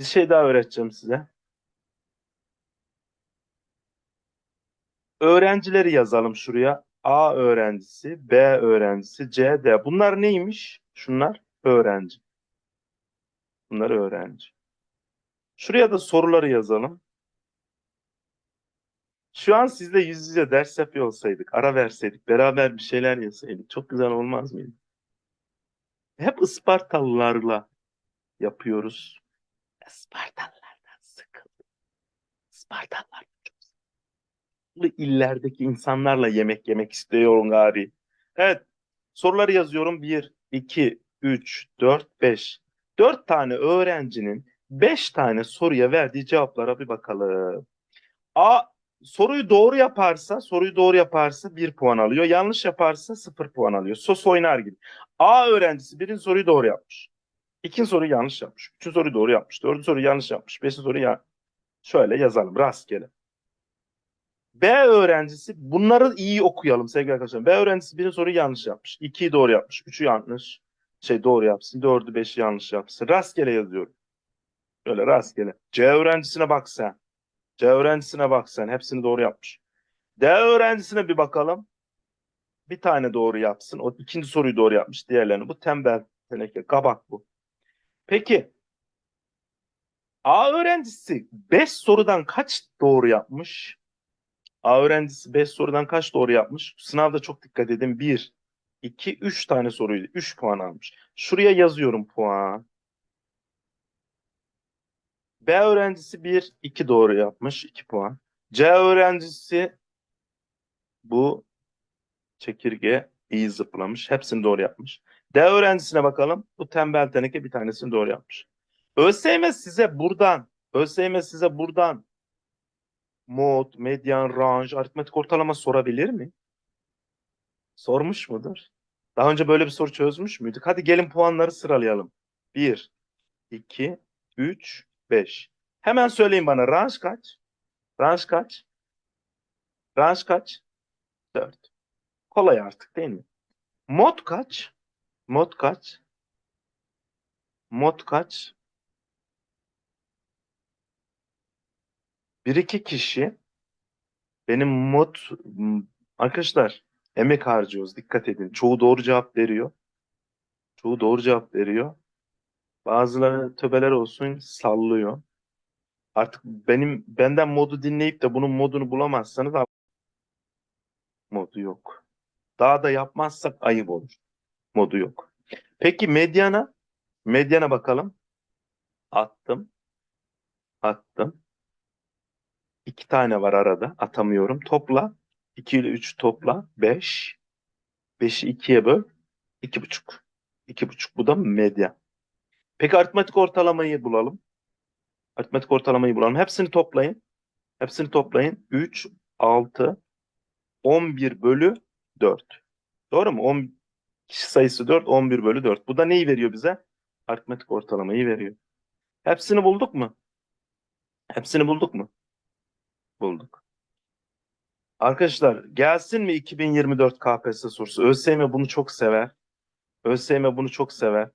Bir şey daha öğreteceğim size. Öğrencileri yazalım şuraya. A öğrencisi, B öğrencisi, C, D. Bunlar neymiş? Şunlar öğrenci. Bunlar öğrenci. Şuraya da soruları yazalım. Şu an sizle yüz yüze ders yapıyor olsaydık, ara verseydik, beraber bir şeyler yeseydik çok güzel olmaz mıydı? Hep Ispartalılarla yapıyoruz. Ispartalılardan sıkıldım. Ispartalılar çok sıkıldı. illerdeki insanlarla yemek yemek istiyorum gari. Evet, soruları yazıyorum. 1, 2, 3, 4, 5. 4 tane öğrencinin 5 tane soruya verdiği cevaplara bir bakalım. A soruyu doğru yaparsa, soruyu doğru yaparsa 1 puan alıyor. Yanlış yaparsa 0 puan alıyor. Sos oynar gibi. A öğrencisi birinci soruyu doğru yapmış. İkinci soruyu yanlış yapmış. Üçüncü soruyu doğru yapmış. Dördüncü soruyu yanlış yapmış. Beşinci soruyu ya şöyle yazalım rastgele. B öğrencisi bunları iyi okuyalım sevgili arkadaşlar. B öğrencisi birinci soruyu yanlış yapmış. İkiyi doğru yapmış. Üçü yanlış. Şey doğru yapsın. Dördü beşi yanlış yapsın. Rastgele yazıyorum. Böyle rastgele. C öğrencisine bak sen. C öğrencisine bak sen. Hepsini doğru yapmış. D öğrencisine bir bakalım. Bir tane doğru yapsın. O ikinci soruyu doğru yapmış. Diğerlerini. Bu tembel teneke. Kabak bu. Peki. A öğrencisi 5 sorudan kaç doğru yapmış? A öğrencisi 5 sorudan kaç doğru yapmış? Sınavda çok dikkat edin. 1, 2, 3 tane soruydu. 3 puan almış. Şuraya yazıyorum puan. B öğrencisi 1, 2 doğru yapmış. 2 puan. C öğrencisi bu çekirge iyi zıplamış. Hepsini doğru yapmış. D öğrencisine bakalım. Bu tembel teneke bir tanesini doğru yapmış. ÖSYM size buradan, ÖSYM size buradan mod, medyan, range, aritmetik ortalama sorabilir mi? Sormuş mudur? Daha önce böyle bir soru çözmüş müydük? Hadi gelin puanları sıralayalım. 1, 2, 3, 5. Hemen söyleyin bana range kaç? Range kaç? Range kaç? 4. Kolay artık değil mi? Mod kaç? Mod kaç? Mod kaç? Bir iki kişi benim mod arkadaşlar emek harcıyoruz. Dikkat edin. Çoğu doğru cevap veriyor. Çoğu doğru cevap veriyor. Bazıları töbeler olsun sallıyor. Artık benim benden modu dinleyip de bunun modunu bulamazsanız modu yok. Daha da yapmazsak ayıp olur. Modu yok. Peki medyana? Medyana bakalım. Attım. Attım. İki tane var arada. Atamıyorum. Topla. 2 ile 3 topla. 5. 5'i 2'ye böl. 2,5. 2,5. Bu da medya. Peki aritmetik ortalamayı bulalım. Aritmetik ortalamayı bulalım. Hepsini toplayın. Hepsini toplayın. 3, 6, 11 bölü 4. Doğru mu? 10 kişi sayısı 4, 11 bölü 4. Bu da neyi veriyor bize? Aritmetik ortalamayı veriyor. Hepsini bulduk mu? Hepsini bulduk mu? Bulduk. Arkadaşlar gelsin mi 2024 KPSS sorusu? ÖSYM bunu çok sever. ÖSYM bunu çok sever.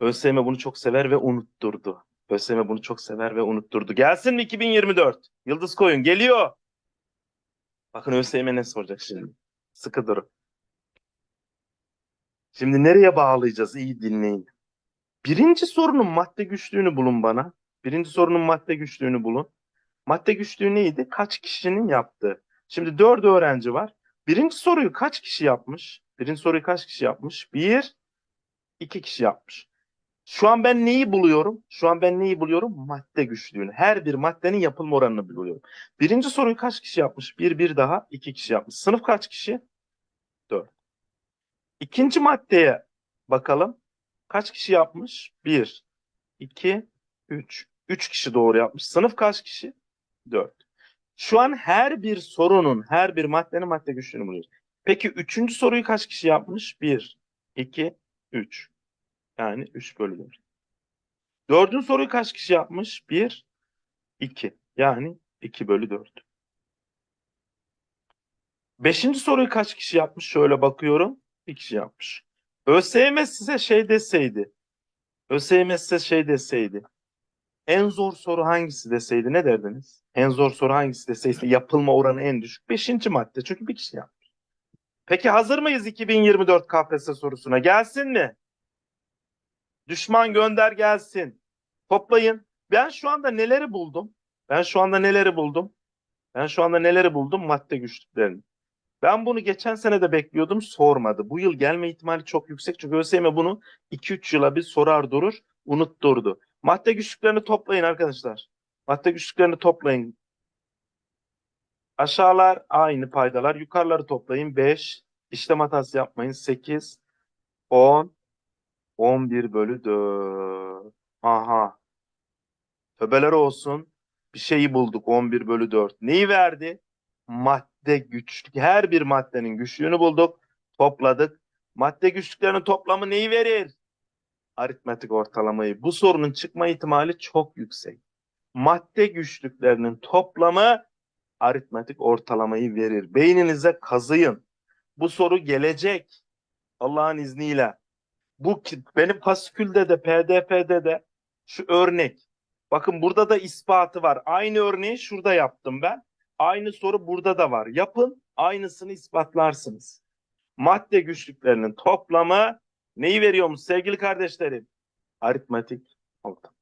ÖSYM bunu çok sever ve unutturdu. ÖSYM bunu çok sever ve unutturdu. Gelsin mi 2024? Yıldız koyun. Geliyor. Bakın ÖSYM ne soracak şimdi? Sıkı durun. Şimdi nereye bağlayacağız? İyi dinleyin. Birinci sorunun madde güçlüğünü bulun bana. Birinci sorunun madde güçlüğünü bulun. Madde güçlüğü neydi? Kaç kişinin yaptığı. Şimdi dört öğrenci var. Birinci soruyu kaç kişi yapmış? Birinci soruyu kaç kişi yapmış? Bir, iki kişi yapmış. Şu an ben neyi buluyorum? Şu an ben neyi buluyorum? Madde güçlüğünü. Her bir maddenin yapılma oranını buluyorum. Birinci soruyu kaç kişi yapmış? Bir, bir daha iki kişi yapmış. Sınıf kaç kişi? Dört. İkinci maddeye bakalım. Kaç kişi yapmış? Bir, iki, üç. Üç kişi doğru yapmış. Sınıf kaç kişi? Dört. Şu an her bir sorunun, her bir maddenin madde güçlüğünü buluyoruz. Peki üçüncü soruyu kaç kişi yapmış? Bir, iki, üç. Yani 3 bölü 4. Dördüncü soruyu kaç kişi yapmış? 1, 2. Yani 2 bölü 4. Beşinci soruyu kaç kişi yapmış? Şöyle bakıyorum. Bir kişi yapmış. ÖSYM size şey deseydi. ÖSYM size şey deseydi. En zor soru hangisi deseydi ne derdiniz? En zor soru hangisi deseydi yapılma oranı en düşük. Beşinci madde çünkü bir kişi yapmış. Peki hazır mıyız 2024 KPSS sorusuna? Gelsin mi? Düşman gönder gelsin. Toplayın. Ben şu anda neleri buldum? Ben şu anda neleri buldum? Ben şu anda neleri buldum? Madde güçlüklerini. Ben bunu geçen sene de bekliyordum sormadı. Bu yıl gelme ihtimali çok yüksek çünkü ÖSYM bunu 2-3 yıla bir sorar durur unutturdu. Madde güçlüklerini toplayın arkadaşlar. Madde güçlüklerini toplayın. Aşağılar aynı paydalar. Yukarıları toplayın. 5. İşlem hatası yapmayın. 8. 10. 11 bölü 4. Aha. Töbeler olsun. Bir şeyi bulduk. 11 bölü 4. Neyi verdi? Madde güçlük. Her bir maddenin güçlüğünü bulduk. Topladık. Madde güçlüklerinin toplamı neyi verir? Aritmetik ortalamayı. Bu sorunun çıkma ihtimali çok yüksek. Madde güçlüklerinin toplamı aritmetik ortalamayı verir. Beyninize kazıyın. Bu soru gelecek. Allah'ın izniyle. Bu benim fasikülde de PDF'de de şu örnek. Bakın burada da ispatı var. Aynı örneği şurada yaptım ben. Aynı soru burada da var. Yapın, aynısını ispatlarsınız. Madde güçlüklerinin toplamı neyi veriyormuş sevgili kardeşlerim? Aritmetik ortalama.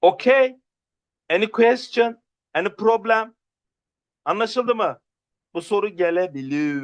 Okay. Any question? Any problem? Anlaşıldı mı? Bu soru gelebilir.